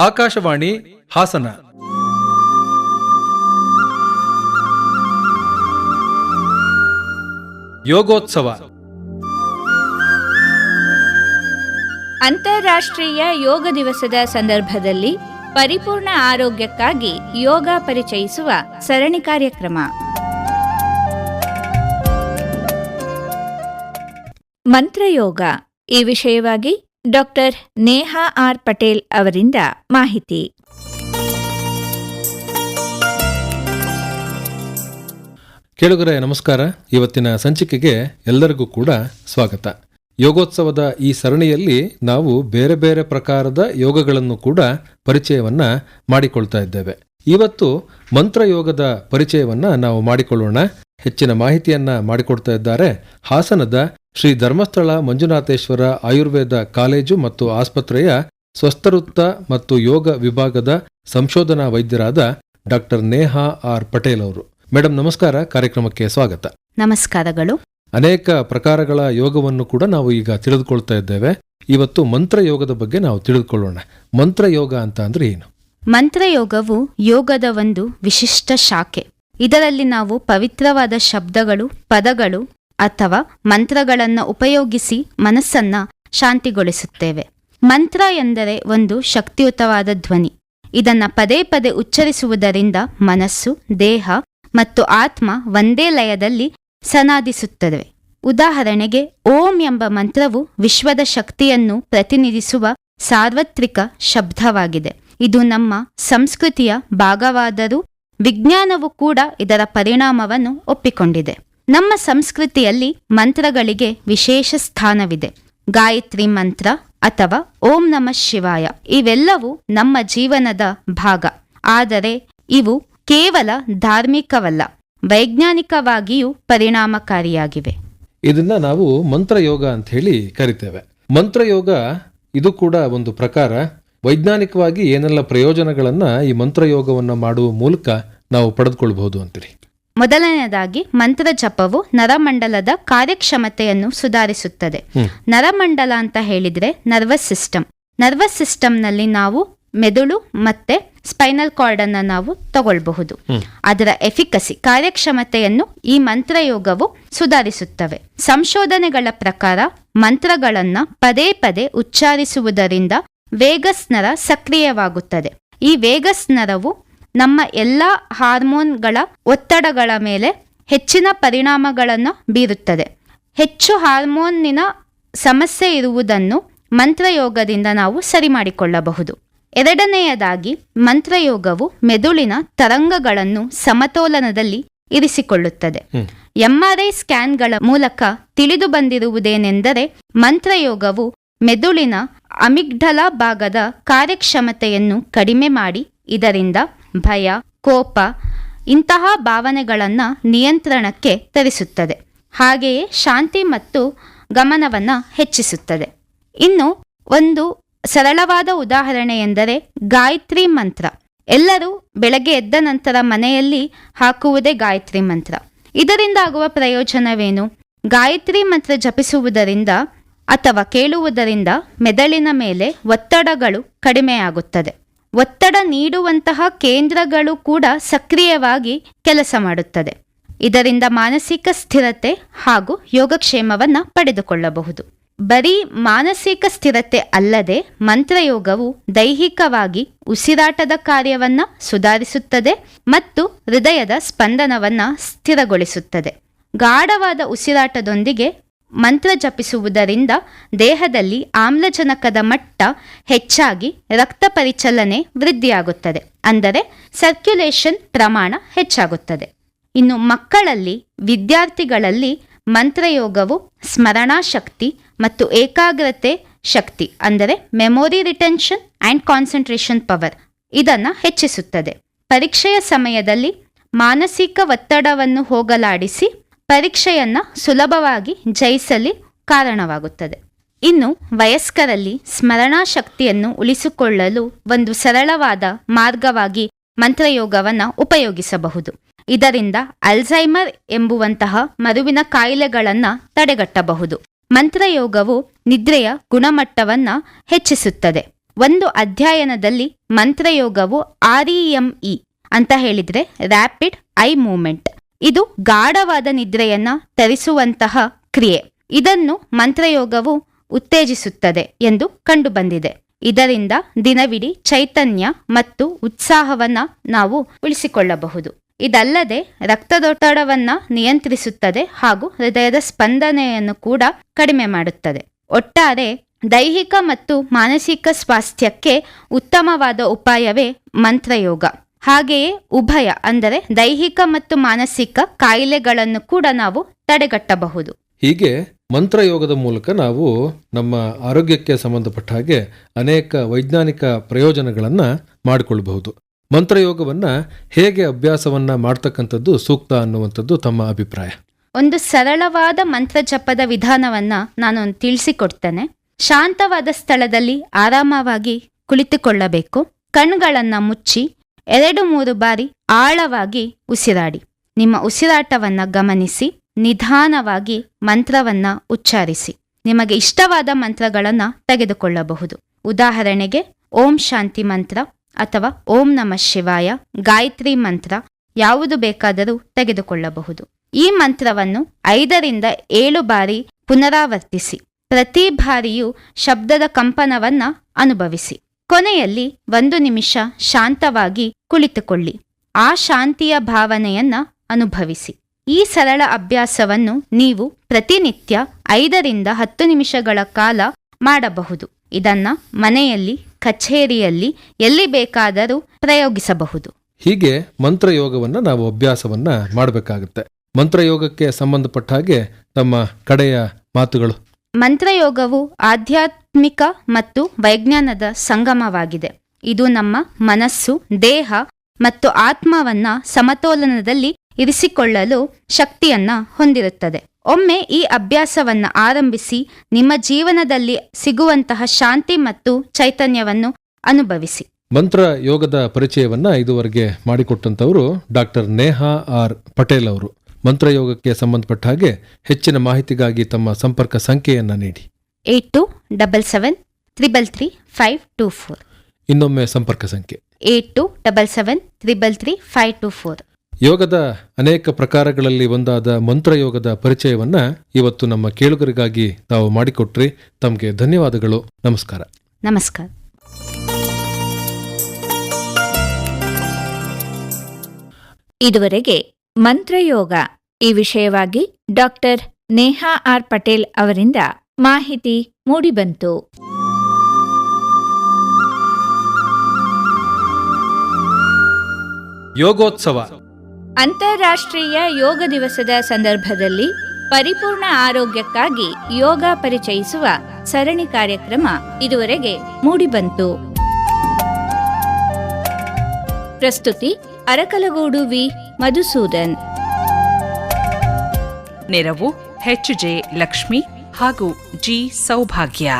ಆಕಾಶವಾಣಿ ಹಾಸನ. ಯೋಗೋತ್ಸವ. ಅಂತಾರಾಷ್ಟ್ರೀಯ ಯೋಗ ದಿವಸದ ಸಂದರ್ಭದಲ್ಲಿ ಪರಿಪೂರ್ಣ ಆರೋಗ್ಯಕ್ಕಾಗಿ ಯೋಗ ಪರಿಚಯಿಸುವ ಸರಣಿ ಕಾರ್ಯಕ್ರಮ. ಮಂತ್ರಯೋಗ. ಈ ವಿಷಯವಾಗಿ ಡಾಕ್ಟರ್ ನೇಹಾ ಆರ್ ಪಟೇಲ್ ಅವರಿಂದ ಮಾಹಿತಿ. ಕೇಳುಗರೆ, ನಮಸ್ಕಾರ. ಇವತ್ತಿನ ಸಂಚಿಕೆಗೆ ಎಲ್ಲರಿಗೂ ಕೂಡ ಸ್ವಾಗತ. ಯೋಗೋತ್ಸವದ ಈ ಸರಣಿಯಲ್ಲಿ ನಾವು ಬೇರೆ ಬೇರೆ ಪ್ರಕಾರದ ಯೋಗಗಳನ್ನು ಕೂಡ ಪರಿಚಯವನ್ನ ಮಾಡಿಕೊಳ್ತಾ ಇದ್ದೇವೆ. ಇವತ್ತು ಮಂತ್ರ ಯೋಗದ ಪರಿಚಯವನ್ನ ನಾವು ಮಾಡಿಕೊಳ್ಳೋಣ. ಹೆಚ್ಚಿನ ಮಾಹಿತಿಯನ್ನ ಮಾಡಿಕೊಡ್ತಾ ಇದ್ದಾರೆ ಹಾಸನದ ಶ್ರೀ ಧರ್ಮಸ್ಥಳ ಮಂಜುನಾಥೇಶ್ವರ ಆಯುರ್ವೇದ ಕಾಲೇಜು ಮತ್ತು ಆಸ್ಪತ್ರೆಯ ಸ್ವಸ್ಥವೃತ್ತ ಮತ್ತು ಯೋಗ ವಿಭಾಗದ ಸಂಶೋಧನಾ ವೈದ್ಯರಾದ ಡಾಕ್ಟರ್ ನೇಹಾ ಆರ್ ಪಟೇಲ್ ಅವರು. ಮೇಡಮ್ ನಮಸ್ಕಾರ. ಕಾರ್ಯಕ್ರಮಕ್ಕೆ ಸ್ವಾಗತ. ನಮಸ್ಕಾರಗಳು. ಅನೇಕ ಪ್ರಕಾರಗಳ ಯೋಗವನ್ನು ಕೂಡ ನಾವು ಈಗ ತಿಳಿದುಕೊಳ್ತಾ ಇದ್ದೇವೆ. ಇವತ್ತು ಮಂತ್ರ ಯೋಗದ ಬಗ್ಗೆ ನಾವು ತಿಳಿದುಕೊಳ್ಳೋಣ. ಮಂತ್ರಯೋಗ ಅಂತ ಅಂದ್ರೆ ಏನು? ಮಂತ್ರ ಯೋಗವು ಯೋಗದ ಒಂದು ವಿಶಿಷ್ಟ ಶಾಖೆ. ಇದರಲ್ಲಿ ನಾವು ಪವಿತ್ರವಾದ ಶಬ್ದಗಳು ಪದಗಳು ಅಥವಾ ಮಂತ್ರಗಳನ್ನು ಉಪಯೋಗಿಸಿ ಮನಸ್ಸನ್ನ ಶಾಂತಿಗೊಳಿಸುತ್ತೇವೆ. ಮಂತ್ರ ಎಂದರೆ ಒಂದು ಶಕ್ತಿಯುತವಾದ ಧ್ವನಿ. ಇದನ್ನು ಪದೇ ಪದೇ ಉಚ್ಚರಿಸುವುದರಿಂದ ಮನಸ್ಸು, ದೇಹ ಮತ್ತು ಆತ್ಮ ಒಂದೇ ಲಯದಲ್ಲಿ ಸನಾದಿಸುತ್ತವೆ ಉದಾಹರಣೆಗೆ, ಓಂ ಎಂಬ ಮಂತ್ರವು ವಿಶ್ವದ ಶಕ್ತಿಯನ್ನು ಪ್ರತಿನಿಧಿಸುವ ಸಾರ್ವತ್ರಿಕ ಶಬ್ದವಾಗಿದೆ. ಇದು ನಮ್ಮ ಸಂಸ್ಕೃತಿಯ ಭಾಗವಾದರೂ ವಿಜ್ಞಾನವು ಕೂಡ ಇದರ ಪರಿಣಾಮವನ್ನು ಒಪ್ಪಿಕೊಂಡಿದೆ. ನಮ್ಮ ಸಂಸ್ಕೃತಿಯಲ್ಲಿ ಮಂತ್ರಗಳಿಗೆ ವಿಶೇಷ ಸ್ಥಾನವಿದೆ. ಗಾಯತ್ರಿ ಮಂತ್ರ ಅಥವಾ ಓಂ ನಮಃ ಶಿವಾಯ ಇವೆಲ್ಲವೂ ನಮ್ಮ ಜೀವನದ ಭಾಗ. ಆದರೆ ಇವು ಕೇವಲ ಧಾರ್ಮಿಕವಲ್ಲ, ವೈಜ್ಞಾನಿಕವಾಗಿಯೂ ಪರಿಣಾಮಕಾರಿಯಾಗಿವೆ. ಇದನ್ನ ನಾವು ಮಂತ್ರಯೋಗ ಅಂತ ಹೇಳಿ ಕರಿತೇವೆ. ಮಂತ್ರಯೋಗ ಇದು ಕೂಡ ಒಂದು ಪ್ರಕಾರ ವೈಜ್ಞಾನಿಕವಾಗಿ ಏನೆಲ್ಲ ಪ್ರಯೋಜನಗಳನ್ನ ಈ ಮಂತ್ರಯೋಗವನ್ನು ಮಾಡುವ ಮೂಲಕ ನಾವು ಪಡೆದುಕೊಳ್ಬಹುದು ಅಂತೀರಿ. ಮೊದಲನೆಯದಾಗಿ ಮಂತ್ರ ಜಪವು ನರಮಂಡಲದ ಕಾರ್ಯಕ್ಷಮತೆಯನ್ನು ಸುಧಾರಿಸುತ್ತದೆ. ನರಮಂಡಲ ಅಂತ ಹೇಳಿದ್ರೆ ನರ್ವಸ್ ಸಿಸ್ಟಮ್ ನರ್ವಸ್ ಸಿಸ್ಟಮ್ನಲ್ಲಿ ನಾವು ಮೆದುಳು ಮತ್ತೆ ಸ್ಪೈನಲ್ ಕಾರ್ಡ್ ಅನ್ನ ನಾವು ತಗೊಳ್ಬಹುದು. ಅದರ ಎಫಿಕಸಿ ಕಾರ್ಯಕ್ಷಮತೆಯನ್ನು ಈ ಮಂತ್ರಯೋಗವು ಸುಧಾರಿಸುತ್ತವೆ. ಸಂಶೋಧನೆಗಳ ಪ್ರಕಾರ ಮಂತ್ರಗಳನ್ನ ಪದೇ ಪದೇ ಉಚ್ಚಾರಿಸುವುದರಿಂದ ವೇಗಸ್ ನರ ಸಕ್ರಿಯವಾಗುತ್ತದೆ. ಈ ವೇಗಸ್ ನರವು ನಮ್ಮ ಎಲ್ಲ ಹಾರ್ಮೋನ್ಗಳ ಒತ್ತಡಗಳ ಮೇಲೆ ಹೆಚ್ಚಿನ ಪರಿಣಾಮಗಳನ್ನು ಬೀರುತ್ತದೆ. ಹೆಚ್ಚು ಹಾರ್ಮೋನಿನ ಸಮಸ್ಯೆ ಇರುವುದನ್ನು ಮಂತ್ರಯೋಗದಿಂದ ನಾವು ಸರಿ ಮಾಡಿಕೊಳ್ಳಬಹುದು. ಎರಡನೆಯದಾಗಿ ಮಂತ್ರಯೋಗವು ಮೆದುಳಿನ ತರಂಗಗಳನ್ನು ಸಮತೋಲನದಲ್ಲಿ ಇರಿಸಿಕೊಳ್ಳುತ್ತದೆ. ಎಂ ಆರ್ ಐ ಸ್ಕ್ಯಾನ್ಗಳ ಮೂಲಕ ತಿಳಿದು ಬಂದಿರುವುದೇನೆಂದರೆ ಮಂತ್ರಯೋಗವು ಮೆದುಳಿನ ಅಮಿಗ್ಡಲ ಭಾಗದ ಕಾರ್ಯಕ್ಷಮತೆಯನ್ನು ಕಡಿಮೆ ಮಾಡಿ ಇದರಿಂದ ಭಯ, ಕೋಪ ಇಂತಹ ಭಾವನೆಗಳನ್ನು ನಿಯಂತ್ರಣಕ್ಕೆ ತರಿಸುತ್ತದೆ. ಹಾಗೆಯೇ ಶಾಂತಿ ಮತ್ತು ಗಮನವನ್ನು ಹೆಚ್ಚಿಸುತ್ತದೆ. ಇನ್ನು ಒಂದು ಸರಳವಾದ ಉದಾಹರಣೆ ಎಂದರೆ ಗಾಯತ್ರಿ ಮಂತ್ರ. ಎಲ್ಲರೂ ಬೆಳಗ್ಗೆ ಎದ್ದ ನಂತರ ಮನೆಯಲ್ಲಿ ಹಾಕುವುದೇ ಗಾಯತ್ರಿ ಮಂತ್ರ. ಇದರಿಂದ ಆಗುವ ಪ್ರಯೋಜನವೇನು? ಗಾಯತ್ರಿ ಮಂತ್ರ ಜಪಿಸುವುದರಿಂದ ಅಥವಾ ಕೇಳುವುದರಿಂದ ಮೆದುಳಿನ ಮೇಲೆ ಒತ್ತಡಗಳು ಕಡಿಮೆಯಾಗುತ್ತದೆ. ಒತ್ತಡ ನೀಡುವಂತಹ ಕೇಂದ್ರಗಳು ಕೂಡ ಸಕ್ರಿಯವಾಗಿ ಕೆಲಸ ಮಾಡುತ್ತದೆ. ಇದರಿಂದ ಮಾನಸಿಕ ಸ್ಥಿರತೆ ಹಾಗೂ ಯೋಗಕ್ಷೇಮವನ್ನ ಪಡೆದುಕೊಳ್ಳಬಹುದು. ಬರೀ ಮಾನಸಿಕ ಸ್ಥಿರತೆ ಅಲ್ಲದೆ ಮಂತ್ರಯೋಗವು ದೈಹಿಕವಾಗಿ ಉಸಿರಾಟದ ಕಾರ್ಯವನ್ನ ಸುಧಾರಿಸುತ್ತದೆ ಮತ್ತು ಹೃದಯದ ಸ್ಪಂದನವನ್ನು ಸ್ಥಿರಗೊಳಿಸುತ್ತದೆ. ಗಾಢವಾದ ಉಸಿರಾಟದೊಂದಿಗೆ ಮಂತ್ರ ಜಪಿಸುವುದರಿಂದ ದೇಹದಲ್ಲಿ ಆಮ್ಲಜನಕದ ಮಟ್ಟ ಹೆಚ್ಚಾಗಿ ರಕ್ತ ಪರಿಚಲನೆ ವೃದ್ಧಿಯಾಗುತ್ತದೆ. ಅಂದರೆ ಸರ್ಕ್ಯುಲೇಷನ್ ಪ್ರಮಾಣ ಹೆಚ್ಚಾಗುತ್ತದೆ. ಇನ್ನು ಮಕ್ಕಳಲ್ಲಿ, ವಿದ್ಯಾರ್ಥಿಗಳಲ್ಲಿ ಮಂತ್ರಯೋಗವು ಸ್ಮರಣಾ ಶಕ್ತಿ ಮತ್ತು ಏಕಾಗ್ರತೆ ಶಕ್ತಿ, ಅಂದರೆ memory retention and concentration power ಇದನ್ನು ಹೆಚ್ಚಿಸುತ್ತದೆ. ಪರೀಕ್ಷೆಯ ಸಮಯದಲ್ಲಿ ಮಾನಸಿಕ ಒತ್ತಡವನ್ನು ಹೋಗಲಾಡಿಸಿ ಪರೀಕ್ಷೆಯನ್ನ ಸುಲಭವಾಗಿ ಜಯಿಸಲಿ ಕಾರಣವಾಗುತ್ತದೆ. ಇನ್ನು ವಯಸ್ಕರಲ್ಲಿ ಸ್ಮರಣಾ ಶಕ್ತಿಯನ್ನು ಉಳಿಸಿಕೊಳ್ಳಲು ಒಂದು ಸರಳವಾದ ಮಾರ್ಗವಾಗಿ ಮಂತ್ರಯೋಗವನ್ನು ಉಪಯೋಗಿಸಬಹುದು. ಇದರಿಂದ ಅಲ್ಝೈಮರ್ ಎಂಬುವಂತಹ ಮರುವಿನ ಕಾಯಿಲೆಗಳನ್ನು ತಡೆಗಟ್ಟಬಹುದು. ಮಂತ್ರಯೋಗವು ನಿದ್ರೆಯ ಗುಣಮಟ್ಟವನ್ನ ಹೆಚ್ಚಿಸುತ್ತದೆ. ಒಂದು ಅಧ್ಯಯನದಲ್ಲಿ ಮಂತ್ರಯೋಗವು ಆರ್ ಇ ಅಂತ ಹೇಳಿದರೆ ರ್ಯಾಪಿಡ್ ಐ ಮೂವ್ಮೆಂಟ್ ಇದು ಗಾಢವಾದ ನಿದ್ರೆಯನ್ನ ತರಿಸುವಂತಹ ಕ್ರಿಯೆ. ಇದನ್ನು ಮಂತ್ರಯೋಗವು ಉತ್ತೇಜಿಸುತ್ತದೆ ಎಂದು ಕಂಡುಬಂದಿದೆ. ಇದರಿಂದ ದಿನವಿಡೀ ಚೈತನ್ಯ ಮತ್ತು ಉತ್ಸಾಹವನ್ನ ನಾವು ಉಳಿಸಿಕೊಳ್ಳಬಹುದು. ಇದಲ್ಲದೆ ರಕ್ತದೊತ್ತಡವನ್ನ ನಿಯಂತ್ರಿಸುತ್ತದೆ ಹಾಗೂ ಹೃದಯದ ಸ್ಪಂದನೆಯನ್ನು ಕೂಡ ಕಡಿಮೆ ಮಾಡುತ್ತದೆ. ಒಟ್ಟಾರೆ ದೈಹಿಕ ಮತ್ತು ಮಾನಸಿಕ ಸ್ವಾಸ್ಥ್ಯಕ್ಕೆ ಉತ್ತಮವಾದ ಉಪಾಯವೇ ಮಂತ್ರಯೋಗ. ಹಾಗೆಯೇ ಉಭಯ ಅಂದರೆ ದೈಹಿಕ ಮತ್ತು ಮಾನಸಿಕ ಕಾಯಿಲೆಗಳನ್ನು ಕೂಡ ನಾವು ತಡೆಗಟ್ಟಬಹುದು. ಹೀಗೆ ಮಂತ್ರಯೋಗದ ಮೂಲಕ ನಾವು ನಮ್ಮ ಆರೋಗ್ಯಕ್ಕೆ ಸಂಬಂಧಪಟ್ಟ ಹಾಗೆ ಅನೇಕ ವೈಜ್ಞಾನಿಕ ಪ್ರಯೋಜನಗಳನ್ನು ಮಾಡಿಕೊಳ್ಳಬಹುದು ಮಂತ್ರಯೋಗವನ್ನು ಹೇಗೆ ಅಭ್ಯಾಸವನ್ನ ಮಾಡ್ತಕ್ಕಂಥದ್ದು ಸೂಕ್ತ ಅನ್ನುವಂಥದ್ದು ತಮ್ಮ ಅಭಿಪ್ರಾಯ. ಒಂದು ಸರಳವಾದ ಮಂತ್ರ ಜಪದ ವಿಧಾನವನ್ನ ನಾನು ತಿಳಿಸಿಕೊಡ್ತೇನೆ. ಶಾಂತವಾದ ಸ್ಥಳದಲ್ಲಿ ಆರಾಮವಾಗಿ ಕುಳಿತುಕೊಳ್ಳಬೇಕು. ಕಣ್ಗಳನ್ನ ಮುಚ್ಚಿ ಎರಡು ಮೂರು ಬಾರಿ ಆಳವಾಗಿ ಉಸಿರಾಡಿ. ನಿಮ್ಮ ಉಸಿರಾಟವನ್ನು ಗಮನಿಸಿ, ನಿಧಾನವಾಗಿ ಮಂತ್ರವನ್ನ ಉಚ್ಚಾರಿಸಿ. ನಿಮಗೆ ಇಷ್ಟವಾದ ಮಂತ್ರಗಳನ್ನು ತೆಗೆದುಕೊಳ್ಳಬಹುದು. ಉದಾಹರಣೆಗೆ, ಓಂ ಶಾಂತಿ ಮಂತ್ರ ಅಥವಾ ಓಂ ನಮಃ ಶಿವಾಯ, ಗಾಯತ್ರಿ ಮಂತ್ರ ಯಾವುದು ಬೇಕಾದರೂ ತೆಗೆದುಕೊಳ್ಳಬಹುದು. ಈ ಮಂತ್ರವನ್ನು ಐದರಿಂದ ಏಳು ಬಾರಿ ಪುನರಾವರ್ತಿಸಿ. ಪ್ರತಿ ಬಾರಿಯೂ ಶಬ್ದದ ಕಂಪನವನ್ನ ಅನುಭವಿಸಿ. ಕೊನೆಯಲ್ಲಿ ಒಂದು ನಿಮಿಷ ಶಾಂತವಾಗಿ ಕುಳಿತುಕೊಳ್ಳಿ. ಆ ಶಾಂತಿಯ ಭಾವನೆಯನ್ನ ಅನುಭವಿಸಿ. ಈ ಸರಳ ಅಭ್ಯಾಸವನ್ನು ನೀವು ಪ್ರತಿನಿತ್ಯ ಐದರಿಂದ ಹತ್ತು ನಿಮಿಷಗಳ ಕಾಲ ಮಾಡಬಹುದು. ಇದನ್ನ ಮನೆಯಲ್ಲಿ, ಕಚೇರಿಯಲ್ಲಿ ಎಲ್ಲಿ ಬೇಕಾದರೂ ಪ್ರಯೋಗಿಸಬಹುದು. ಹೀಗೆ ಮಂತ್ರಯೋಗವನ್ನ ನಾವು ಅಭ್ಯಾಸವನ್ನ ಮಾಡಬೇಕಾಗುತ್ತೆ. ಮಂತ್ರಯೋಗಕ್ಕೆ ಸಂಬಂಧಪಟ್ಟ ಹಾಗೆ ತಮ್ಮ ಕಡೆಯ ಮಾತುಗಳು ಮಂತ್ರಯೋಗವು ಆಧ್ಯಾತ್ಮಿಕ ಮತ್ತು ವೈಜ್ಞಾನದ ಸಂಗಮವಾಗಿದೆ. ಇದು ನಮ್ಮ ಮನಸ್ಸು, ದೇಹ ಮತ್ತು ಆತ್ಮವನ್ನ ಸಮತೋಲನದಲ್ಲಿ ಇರಿಸಿಕೊಳ್ಳಲು ಶಕ್ತಿಯನ್ನ ಹೊಂದಿರುತ್ತದೆ. ಒಮ್ಮೆ ಈ ಅಭ್ಯಾಸವನ್ನ ಆರಂಭಿಸಿ ನಿಮ್ಮ ಜೀವನದಲ್ಲಿ ಸಿಗುವಂತಹ ಶಾಂತಿ ಮತ್ತು ಚೈತನ್ಯವನ್ನು ಅನುಭವಿಸಿ. ಮಂತ್ರ ಯೋಗದ ಪರಿಚಯವನ್ನ ಇದುವರೆಗೆ ಮಾಡಿಕೊಟ್ಟಂತವರು ಡಾಕ್ಟರ್ ನೇಹಾ ಆರ್ ಪಟೇಲ್ ಅವರು. ಮಂತ್ರಯೋಗಕ್ಕೆ ಸಂಬಂಧಪಟ್ಟ ಹಾಗೆ ಹೆಚ್ಚಿನ ಮಾಹಿತಿಗಾಗಿ ತಮ್ಮ ಸಂಪರ್ಕ ಸಂಖ್ಯೆಯನ್ನ ನೀಡಿ. Eight two double seven triple three five two four. ಇನ್ನೊಮ್ಮೆ ಸಂಪರ್ಕ ಸಂಖ್ಯೆ. Eight two double seven triple three five two four. ಯೋಗದ ಅನೇಕ ಪ್ರಕಾರಗಳಲ್ಲಿ ಒಂದಾದ ಮಂತ್ರಯೋಗದ ಪರಿಚಯವನ್ನ ಇವತ್ತು ನಮ್ಮ ಕೇಳುಗರಿಗಾಗಿ ತಾವು ಮಾಡಿಕೊಟ್ರಿ. ತಮಗೆ ಧನ್ಯವಾದಗಳು. ನಮಸ್ಕಾರ. ನಮಸ್ಕಾರ. ಇದುವರೆಗೆ ಮಂತ್ರಯೋಗ. ಈ ವಿಷಯವಾಗಿ ಡಾಕ್ಟರ್ ನೇಹಾ ಆರ್. ಪಟೇಲ್ ಅವರಿಂದ ಮಾಹಿತಿ ಮೂಡಿಬಂತು. ಯೋಗೋತ್ಸವ. ಅಂತಾರಾಷ್ಟ್ರೀಯ ಯೋಗ ದಿವಸದ ಸಂದರ್ಭದಲ್ಲಿ ಪರಿಪೂರ್ಣ ಆರೋಗ್ಯಕ್ಕಾಗಿ ಯೋಗ ಪರಿಚಯಿಸುವ ಸರಣಿ ಕಾರ್ಯಕ್ರಮ ಇದುವರೆಗೆ ಮೂಡಿಬಂತು. ಪ್ರಸ್ತುತಿ ಅರಕಲಗೂಡು ವಿ. ಮಧುಸೂದನ್. ನೆರವು ಎಚ್ ಜೆ ಲಕ್ಷ್ಮಿ ಹಾಗೂ ಜಿ ಸೌಭಾಗ್ಯ.